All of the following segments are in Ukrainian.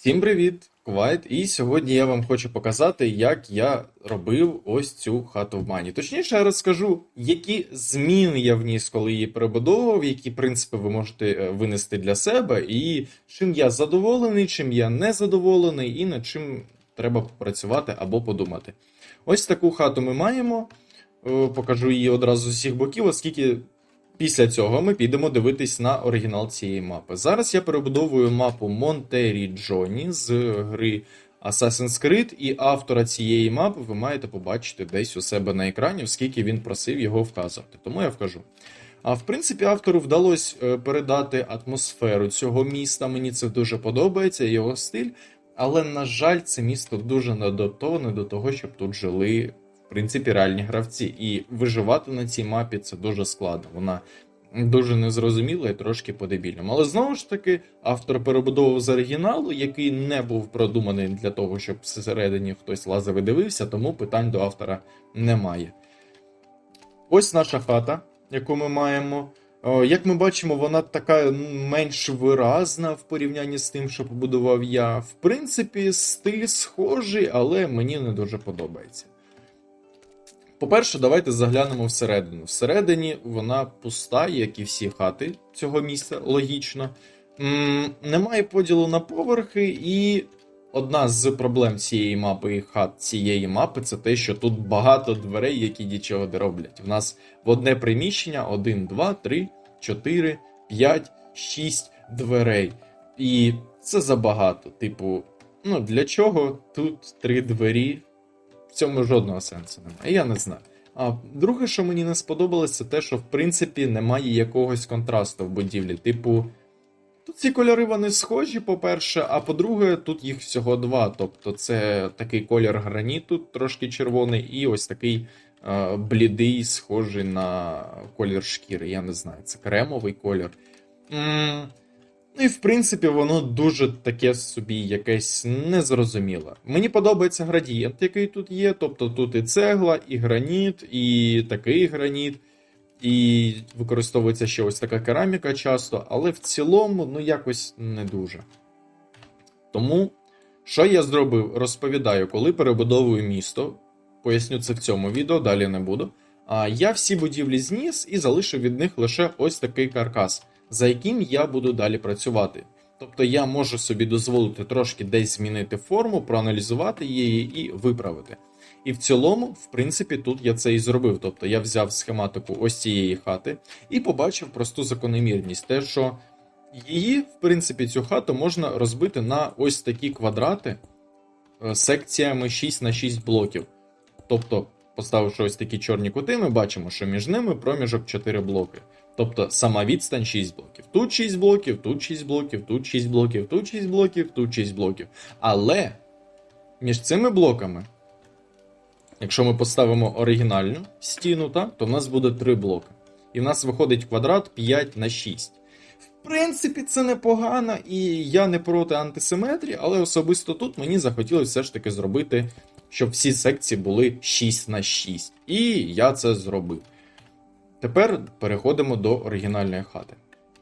Всім привіт, Квайт. І сьогодні я вам хочу показати, як я робив ось цю хату в мані. Точніше, я розкажу, які зміни я вніс, коли її перебудовував, які принципи ви можете е, винести для себе, і чим я задоволений, чим я не задоволений, і над чим треба попрацювати або подумати. Ось таку хату ми маємо. Е, Покажу її одразу з усіх боків, оскільки Після цього ми підемо дивитись на оригінал цієї мапи. Зараз я перебудовую мапу Монтері Джоні з гри Assassin's Creed, і автора цієї мапи ви маєте побачити десь у себе на екрані, оскільки він просив його вказувати. Тому я вкажу. А в принципі, автору вдалося е, передати атмосферу цього міста. Мені це дуже подобається, його стиль. Але, на жаль, це місто дуже не до того, щоб тут жили принципі реальні гравці. І виживати на цій мапі це дуже складно. Вона дуже незрозуміла і трошки по-дебільному. Але знову ж таки, автор перебудовував з оригіналу, який не був продуманий для того, щоб всередині хтось лазив і дивився, тому питань до автора немає. Ось наша хата, яку ми маємо. Як ми бачимо, вона така менш виразна в порівнянні з тим, що побудував я. В принципі, стиль схожий, але мені не дуже подобається. По-перше, давайте заглянемо всередину. Всередині вона пуста, як і всі хати цього місця, логічно. М, Немає поділу на поверхи, і одна з проблем цієї мапи і хат цієї мапи це те, що тут багато дверей, які нічого не роблять. В нас в одне приміщення 1, 2, 3, 4, 5, 6 дверей. І це забагато. Типу, ну для чого тут три двері? В цьому жодного сенсу немає. Я не знаю. А друге, що мені не сподобалось, це те, що в принципі немає якогось контрасту в будівлі. Типу, тут ці кольори вони схожі, по-перше, а по-друге, тут їх всього два. Тобто, це такий колір граніту, трошки червоний, і ось такий е, блідий, схожий на колір шкіри. Я не знаю, це кремовий колір. м і в принципі, воно дуже таке собі якесь незрозуміле. Мені подобається градієнт, який тут є. Тобто тут і цегла, і граніт, і такий граніт, і використовується ще ось така кераміка часто, але в цілому, ну якось не дуже. Тому, що я зробив, розповідаю, коли перебудовую місто. Поясню це в цьому відео, далі не буду. А я всі будівлі зніс і залишив від них лише ось такий каркас за яким я буду далі працювати. Тобто я можу собі дозволити трошки десь змінити форму, проаналізувати її і виправити. І в цілому, в принципі, тут я це і зробив. Тобто я взяв схематику ось цієї хати і побачив просту закономірність, те, що її, в принципі, цю хату можна розбити на ось такі квадрати е, секціями 6 на 6 блоків. Тобто, поставивши ось такі чорні кути, ми бачимо, що між ними проміжок 4 блоки. Тобто сама відстань 6 блоків. Тут 6 блоків, тут 6 блоків, тут 6 блоків, тут 6 блоків, тут 6 блоків. Але між цими блоками, якщо ми поставимо оригінальну стіну, так, то в нас буде 3 блоки. І в нас виходить квадрат 5 на 6. В принципі, це непогано, і я не проти антисиметрії, але особисто тут мені захотілося все ж таки зробити, щоб всі секції були 6 на 6. І я це зробив. Тепер переходимо до оригінальної хати.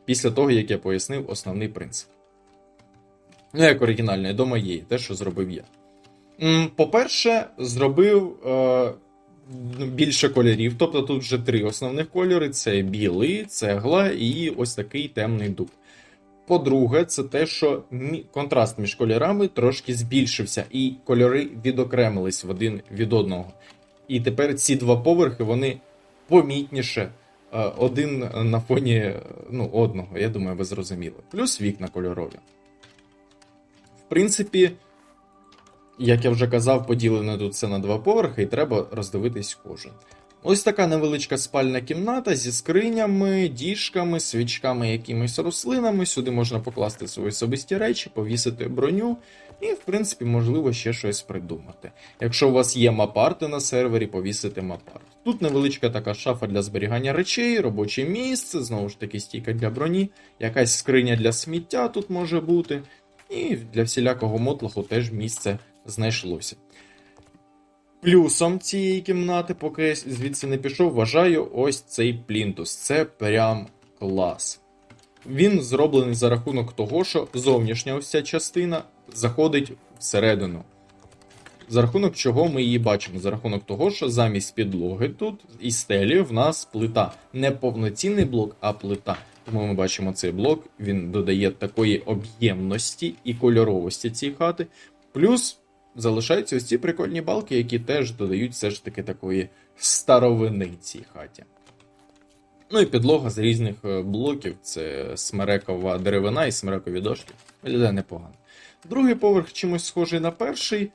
Після того, як я пояснив основний принцип. Ну, як оригінальної, до моєї, те, що зробив я. По-перше, зробив е, більше кольорів. Тобто тут вже три основних кольори: це білий, цегла і ось такий темний дуб. По-друге, це те, що контраст між кольорами трошки збільшився, і кольори відокремились в один від одного. І тепер ці два поверхи вони помітніше. Е, один на фоні ну, одного, я думаю, ви зрозуміли. Плюс вікна кольорові. В принципі, як я вже казав, поділено тут це на два поверхи, і треба роздивитись кожен. Ось така невеличка спальна кімната зі скринями, діжками, свічками, якимись рослинами. Сюди можна покласти свої особисті речі, повісити броню, і, в принципі, можливо, ще щось придумати. Якщо у вас є мапарти на сервері, повісити мапарт. Тут невеличка така шафа для зберігання речей, робоче місце, знову ж таки, стійка для броні, якась скриня для сміття тут може бути. І для всілякого мотлоху теж місце знайшлося. Плюсом цієї кімнати, поки я звідси не пішов, вважаю ось цей плінтус. Це прям клас. Він зроблений за рахунок того, що зовнішня ось ця частина заходить всередину. За рахунок чого ми її бачимо? За рахунок того, що замість підлоги тут і стелі в нас плита. Не повноцінний блок, а плита. Тому ми бачимо цей блок, він додає такої об'ємності і кольоровості цієї хати. Плюс залишаються ось ці прикольні балки, які теж додають все ж таки такої старовини цій хаті. Ну і підлога з різних е, блоків: це смерекова деревина і смерекові дошки. Виглядає непогано. Другий поверх чимось схожий на перший.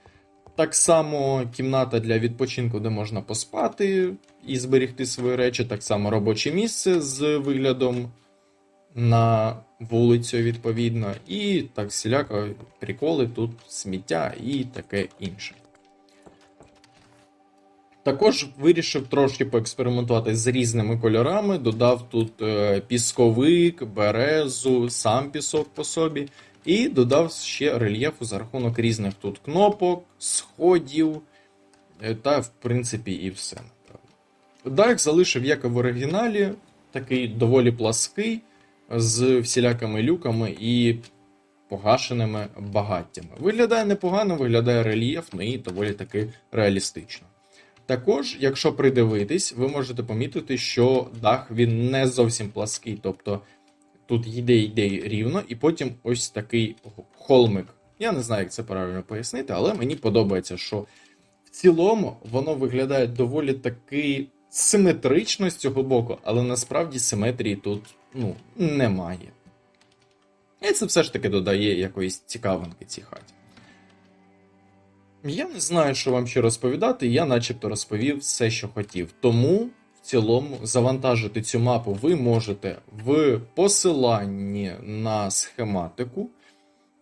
Так само кімната для відпочинку, де можна поспати і зберігти свої речі. Так само робоче місце з виглядом на вулицю, відповідно. І так всіляко приколи тут сміття і таке інше. Також вирішив трошки поекспериментувати з різними кольорами. Додав тут е, пісковик, березу, сам пісок по собі. І додав ще рельєфу за рахунок різних тут кнопок, сходів е, та, в принципі, і все. Дах залишив, як і в оригіналі, такий доволі плаский, з всілякими люками і погашеними багаттями. Виглядає непогано, виглядає рельєфно і доволі таки реалістично. Також, якщо придивитись, ви можете помітити, що дах він не зовсім плаский, тобто тут йде йде рівно, і потім ось такий холмик. Я не знаю, як це правильно пояснити, але мені подобається, що в цілому воно виглядає доволі таки симетрично з цього боку, але насправді симетрії тут ну, немає. І це все ж таки додає якоїсь цікавинки цій хаті. Я не знаю, що вам ще розповідати, я начебто розповів все, що хотів. Тому цілому завантажити цю мапу ви можете в посиланні на схематику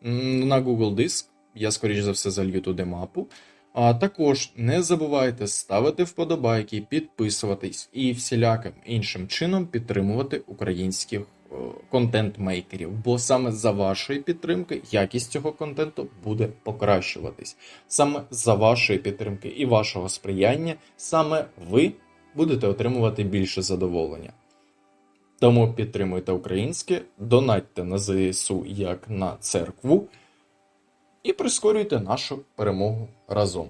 на Google Диск. Я, скоріш за все, залью туди мапу. А також не забувайте ставити вподобайки, підписуватись і всіляким іншим чином підтримувати українських е, контент-мейкерів, бо саме за вашої підтримки якість цього контенту буде покращуватись. Саме за вашої підтримки і вашого сприяння, саме ви будете отримувати більше задоволення. Тому підтримуйте українське, донатьте на ЗСУ як на церкву і прискорюйте нашу перемогу разом.